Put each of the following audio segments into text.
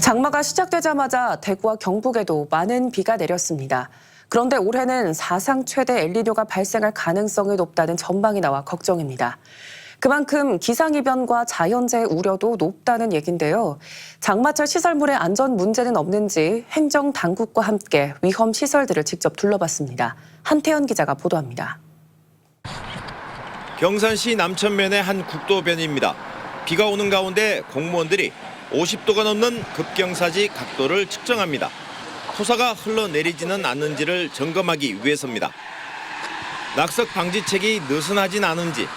장마가 시작되자마자 대구와 경북에도 많은 비가 내렸습니다. 그런데 올해는 사상 최대 엘니뇨가 발생할 가능성이 높다는 전망이 나와 걱정입니다. 그만큼 기상이변과 자연재해 우려도 높다는 얘긴데요. 장마철 시설물의 안전 문제는 없는지 행정 당국과 함께 위험 시설들을 직접 둘러봤습니다. 한태현 기자가 보도합니다. 경산시 남천면의 한 국도변입니다. 비가 오는 가운데 공무원들이 50도가 넘는 급경사지 각도를 측정합니다. 토사가 흘러내리지는 않는지를 점검하기 위해서입니다. 낙석 방지책이 느슨하진 않은지,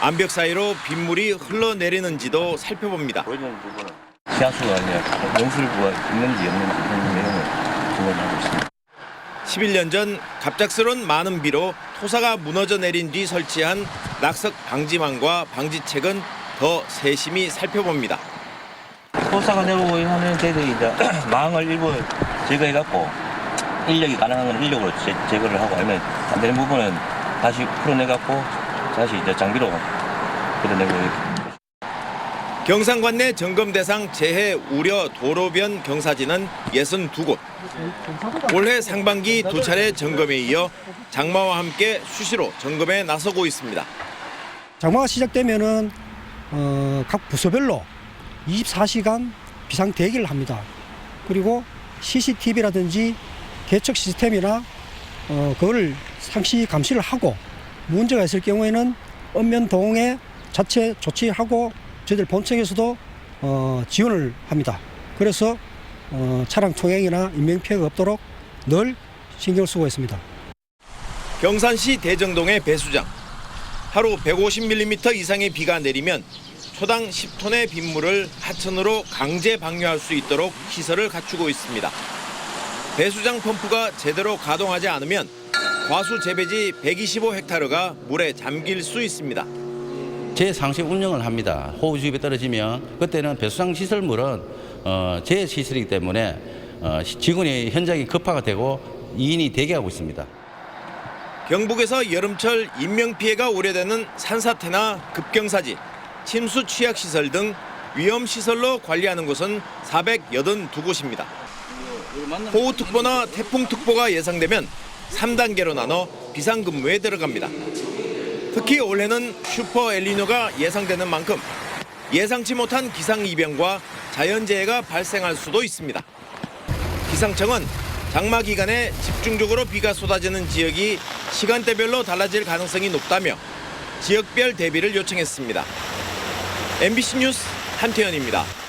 암벽 사이로 빗물이 흘러내리는지도 살펴봅니다. 보이는 부분은 지하수가 아니라 용술부가 있는지 없는지 그런 내용을 증언하고 있습니다. 11년 전 갑작스런 많은 비로 토사가 무너져 내린 뒤 설치한 낙석 방지망과 방지책은 더 세심히 살펴봅니다. 토사가 내려오고 하면 저희들이 이제 망을 일부 제거해갖고 인력이 가능한 건 인력으로 제, 제거를 하고 아니면 안 되는 부분은 다시 풀어내갖고 다시 이제 장비로 풀어내고 이렇게 경상관 내 점검 대상 재해 우려 도로변 경사지는 62곳. 올해 상반기 두 차례 점검에 이어 장마와 함께 수시로 점검에 나서고 있습니다. 장마가 시작되면은 어, 각 부서별로 24시간 비상 대기를 합니다. 그리고 CCTV라든지 개척 시스템이나 어, 그거를 상시 감시를 하고 문제가 있을 경우에는 엄면 동에 자체 조치하고 저희들 본청에서도 어, 지원을 합니다. 그래서 어, 차량 총행이나 인명 피해가 없도록 늘 신경을 쓰고 있습니다. 경산시 대정동의 배수장. 하루 150mm 이상의 비가 내리면 초당 10톤의 빗물을 하천으로 강제 방류할 수 있도록 시설을 갖추고 있습니다. 배수장 펌프가 제대로 가동하지 않으면 과수 재배지 125헥타르가 물에 잠길 수 있습니다. 제 상시 운영을 합니다. 호우 주입이 떨어지면 그때는 배수장 시설물은 어, 제 시설이기 때문에 어, 시- 직원이 현장에 급파가 되고 2인이 대기하고 있습니다. 경북에서 여름철 인명 피해가 우려되는 산사태나 급경사지, 침수 취약 시설 등 위험 시설로 관리하는 곳은 482곳입니다. 호우특보나 태풍특보가 예상되면 3단계로 나눠 비상근무에 들어갑니다. 특히 올해는 슈퍼 엘리뇨가 예상되는 만큼 예상치 못한 기상이변과 자연재해가 발생할 수도 있습니다. 기상청은 장마 기간에 집중적으로 비가 쏟아지는 지역이 시간대별로 달라질 가능성이 높다며 지역별 대비를 요청했습니다. MBC 뉴스 한태현입니다.